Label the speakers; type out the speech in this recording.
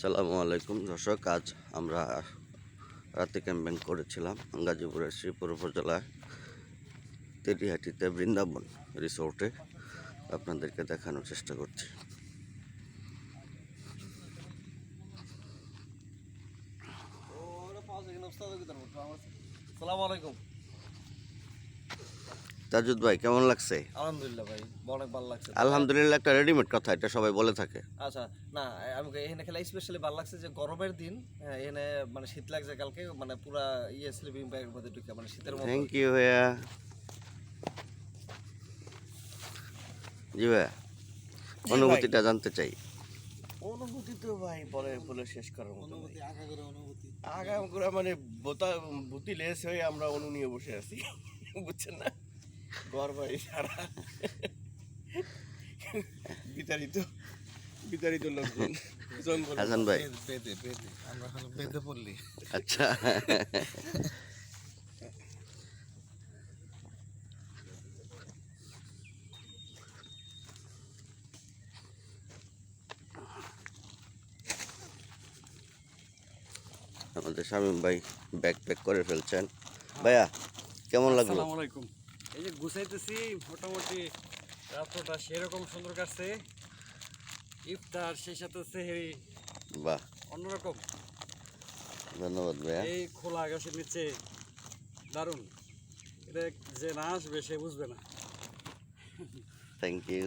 Speaker 1: সালামু আলাইকুম। দর্শক, আজ আমরা রাতে ক্যাম্পিং করেছিলাম গাজীপুরের শ্রীপুর উপজেলায় তেরিহাটিতে বৃন্দাবন রিসোর্টে। আপনাদেরকে দেখানোর চেষ্টা করছি।
Speaker 2: সালাম আলাইকুম।
Speaker 1: তাজুদ ভাই কেমন লাগছে?
Speaker 2: আলহামদুলিল্লাহ ভাই অনেক ভালো লাগছে।
Speaker 1: আলহামদুলিল্লাহ একটা রেডিমেড কথা এটা সবাই বলে থাকে।
Speaker 2: আচ্ছা না আমি এখানে খেলা স্পেশালি ভালো লাগছে যে গরমের দিন হ্যাঁ, এখানে মানে শীত লাগছে কালকে মানে পুরা ইয়ে স্লিপিং ব্যাগের মধ্যে ঢুকে মানে শীতের মধ্যে
Speaker 1: থ্যাংক ইউ ভাইয়া। জি ভাইয়া অনুভূতিটা জানতে চাই।
Speaker 3: অনুভূতি তো ভাই বলে বলে শেষ করার মতো অনুভূতি আগাম করে মানে বোতা বুতি লেস হয়ে আমরা অনু নিয়ে বসে আছি বুঝছেন না? ঘর বাড়ি সারা বিতাড়িত বিতাড়িত লোকজন। জঙ্গল
Speaker 1: হাসান ভাই।
Speaker 4: বেদে আমরা হলো পড়লি।
Speaker 1: আচ্ছা। আমাদের শামীম ভাই ব্যাক প্যাক করে ফেলছেন। ভাইয়া কেমন লাগল?
Speaker 5: আসসালামু আলাইকুম। এই যে গুছাইতেছি মোটামুটি রাত্রটা সেরকম সুন্দর কাটছে। ইফতার সেই সাথে সেহেরি
Speaker 1: বাহ।
Speaker 5: অন্যরকম।
Speaker 1: ধন্যবাদ ভাইয়া।
Speaker 5: এই খোলা আকাশের নিচে দারুণ। এটা যে না আসবে সে বুঝবে না।
Speaker 1: Thank you